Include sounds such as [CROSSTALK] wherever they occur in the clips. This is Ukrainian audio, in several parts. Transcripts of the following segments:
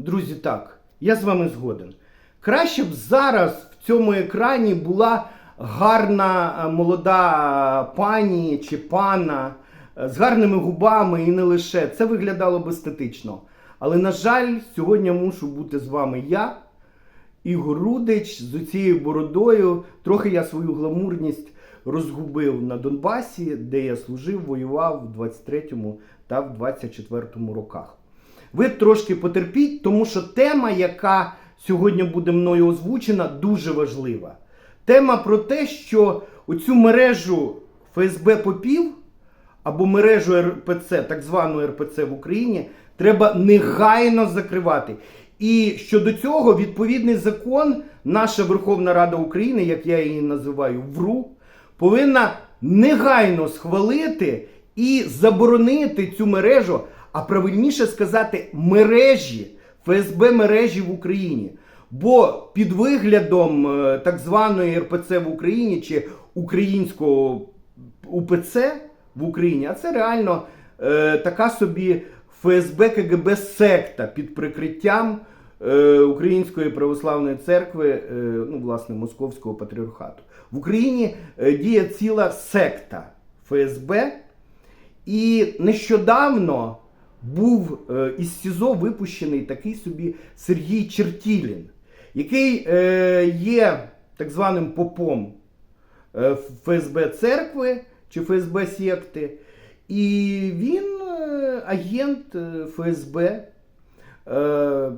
Друзі, так, я з вами згоден. Краще б зараз в цьому екрані була гарна е, молода пані чи пана е, з гарними губами і не лише. Це виглядало б естетично. Але, на жаль, сьогодні мушу бути з вами я, Ігор Рудич, з цією бородою. Трохи я свою гламурність розгубив на Донбасі, де я служив, воював в 23-му та в 24-му роках. Ви трошки потерпіть, тому що тема, яка сьогодні буде мною озвучена, дуже важлива. Тема про те, що оцю мережу ФСБ попів або мережу РПЦ, так звану РПЦ в Україні, треба негайно закривати. І щодо цього відповідний закон, наша Верховна Рада України, як я її називаю, ВРУ, повинна негайно схвалити і заборонити цю мережу, а правильніше сказати, мережі, ФСБ мережі в Україні. Бо під виглядом е, так званої РПЦ в Україні чи українського УПЦ в Україні, а це реально е, така собі ФСБ КГБ секта під прикриттям е, Української православної церкви, е, ну, власне, Московського патріархату. В Україні е, діє ціла секта ФСБ, і нещодавно був е, із СІЗО випущений такий собі Сергій Чертілін, який е, є так званим попом е, ФСБ церкви чи ФСБ секти. І він агент ФСБ.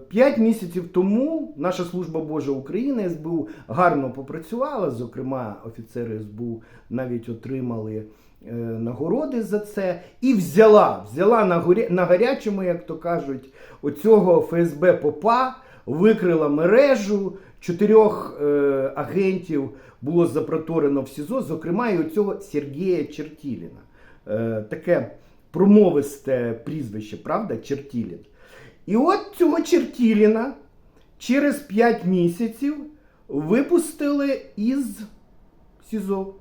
П'ять місяців тому наша служба Божа України СБУ гарно попрацювала. Зокрема, офіцери СБУ навіть отримали нагороди за це. І взяла, взяла на, горя, на гарячому, як то кажуть, оцього ФСБ попа, викрила мережу. Чотирьох е, агентів було запроторено в СІЗО, зокрема, і оцього Сергія Чертіліна. Е, таке промовисте прізвище, правда? Чертілін. І от цього Чертіліна через 5 місяців випустили із СІЗО.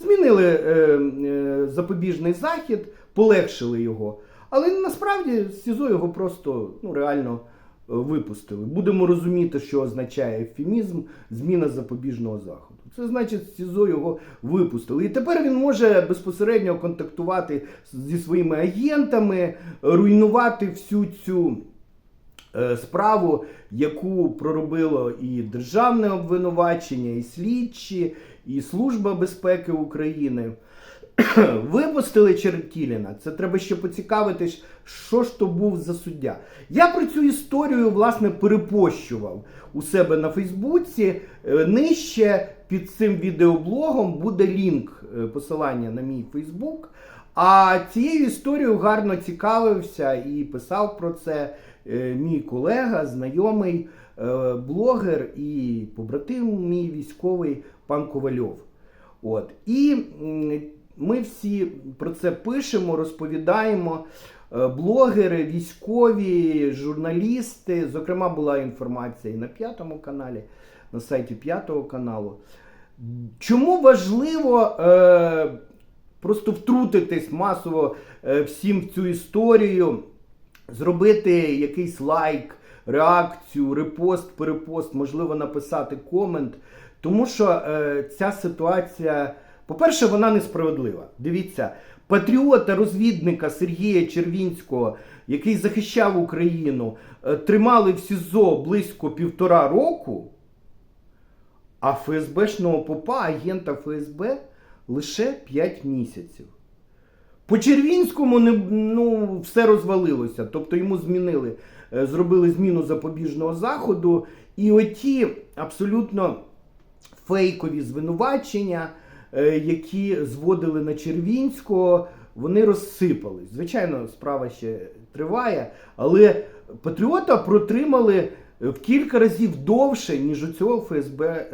Змінили е, е, запобіжний захід, полегшили його. Але насправді СІЗО його просто ну, реально е, випустили. Будемо розуміти, що означає ефемізм зміна запобіжного заходу. Це значить, СІЗО його випустили. І тепер він може безпосередньо контактувати зі своїми агентами, руйнувати всю цю справу, яку проробило і державне обвинувачення, і слідчі, і Служба безпеки України. [CLEARS THROAT] Випустили Чертіліна. Це треба ще поцікавитись, що ж то був за суддя. Я про цю історію, власне, перепощував у себе на Фейсбуці. Е, Нижче під цим відеоблогом буде лінк е, посилання на мій Фейсбук. А цією історією гарно цікавився і писав про це е, мій колега, знайомий е, блогер і побратим мій військовий пан Ковальов. От. І ми всі про це пишемо, розповідаємо. Е, Блогери, військові, журналісти. Зокрема, була інформація і на п'ятому каналі, на сайті п'ятого каналу. Чому важливо е, просто втрутитись масово е, всім в цю історію, зробити якийсь лайк, реакцію, репост, перепост, можливо, написати комент. Тому що е, ця ситуація, по-перше, вона несправедлива. Дивіться, патріота, розвідника Сергія Червінського, який захищав Україну, е, тримали в СІЗО близько півтора року. А ФСБшного попа, агента ФСБ, лише 5 місяців. По Червінському не, ну, все розвалилося. Тобто йому змінили, е, зробили зміну запобіжного заходу. І оті абсолютно фейкові звинувачення, е, які зводили на Червінського, вони розсипались. Звичайно, справа ще триває, але патріота протримали в кілька разів довше, ніж у цього ФСБ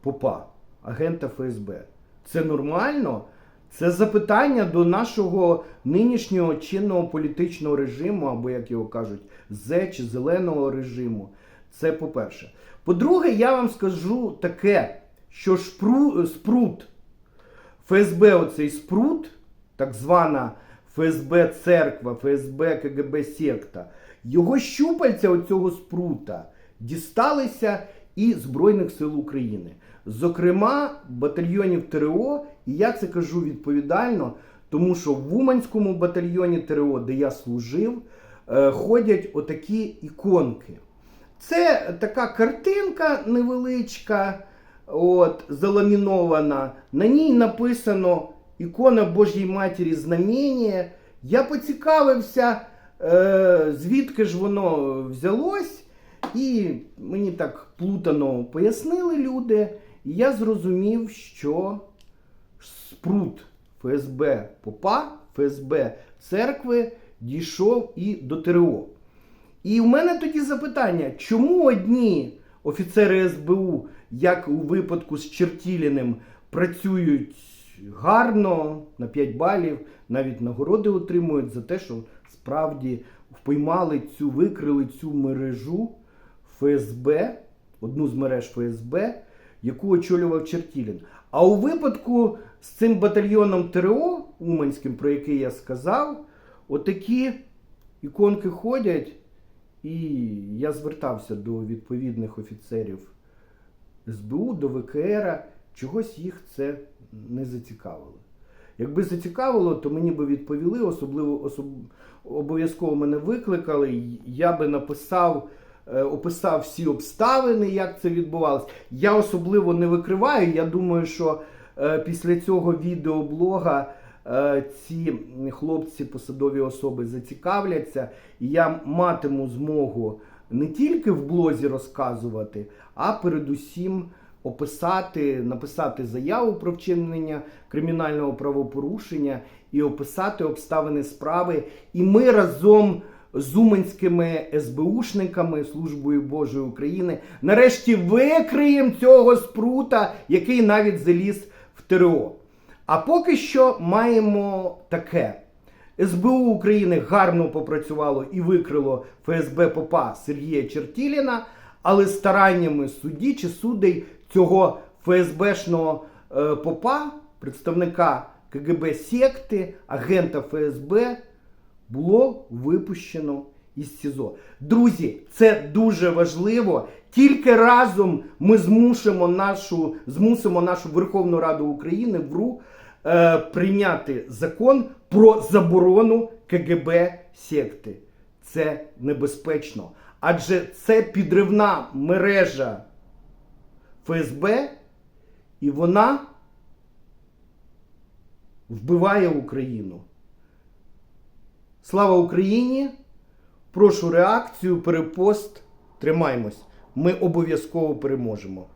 попа, агента ФСБ. Це нормально? Це запитання до нашого нинішнього чинного політичного режиму, або, як його кажуть, Зе чи зеленого режиму. Це по-перше. По-друге, я вам скажу таке, що шпру, спрут, ФСБ, оцей спрут, так звана ФСБ церква, ФСБ КГБ секта, Його щупальця оцього спрута дісталися і Збройних сил України. Зокрема, батальйонів ТРО, і я це кажу відповідально, тому що в Уманському батальйоні ТРО, де я служив, е, ходять отакі іконки. Це така картинка невеличка, от, заламінована. На ній написано ікона Божій Матері Знамення. Я поцікавився, е, звідки ж воно взялось, і мені так плутано пояснили люди. І я зрозумів, що спрут ФСБ Попа, ФСБ церкви дійшов і до ТРО. І в мене тоді запитання, чому одні офіцери СБУ, як у випадку з Чертіліним, працюють гарно на 5 балів, навіть нагороди отримують за те, що справді впіймали цю, викрили цю мережу ФСБ, одну з мереж ФСБ, яку очолював Чертілін. А у випадку з цим батальйоном ТРО Уманським, про який я сказав, отакі іконки ходять. І я звертався до відповідних офіцерів СБУ, до ВКР, чогось їх це не зацікавило. Якби зацікавило, то мені би відповіли, особливо особ... обов'язково мене викликали. Я би написав, описав всі обставини, як це відбувалося. Я особливо не викриваю. Я думаю, що е, після цього відеоблога е, ці хлопці, посадові особи зацікавляться, і я матиму змогу не тільки в блозі розказувати, а передусім описати, написати заяву про вчинення кримінального правопорушення і описати обставини справи. І ми разом з уманськими СБУшниками, Службою Божої України, нарешті викриємо цього спрута, який навіть заліз в ТРО. А поки що маємо таке. СБУ України гарно попрацювало і викрило ФСБ Попа Сергія Чертіліна, але стараннями судді чи судей цього ФСБшного е, попа, представника КГБ секти, агента ФСБ, було випущено із СІЗО. Друзі, це дуже важливо. Тільки разом ми змусимо нашу, змусимо нашу Верховну Раду України ВРУ е, прийняти закон про заборону КГБ секти. Це небезпечно. Адже це підривна мережа ФСБ, і вона вбиває Україну. Слава Україні! Прошу реакцію, перепост. Тримаймось. Ми обов'язково переможемо.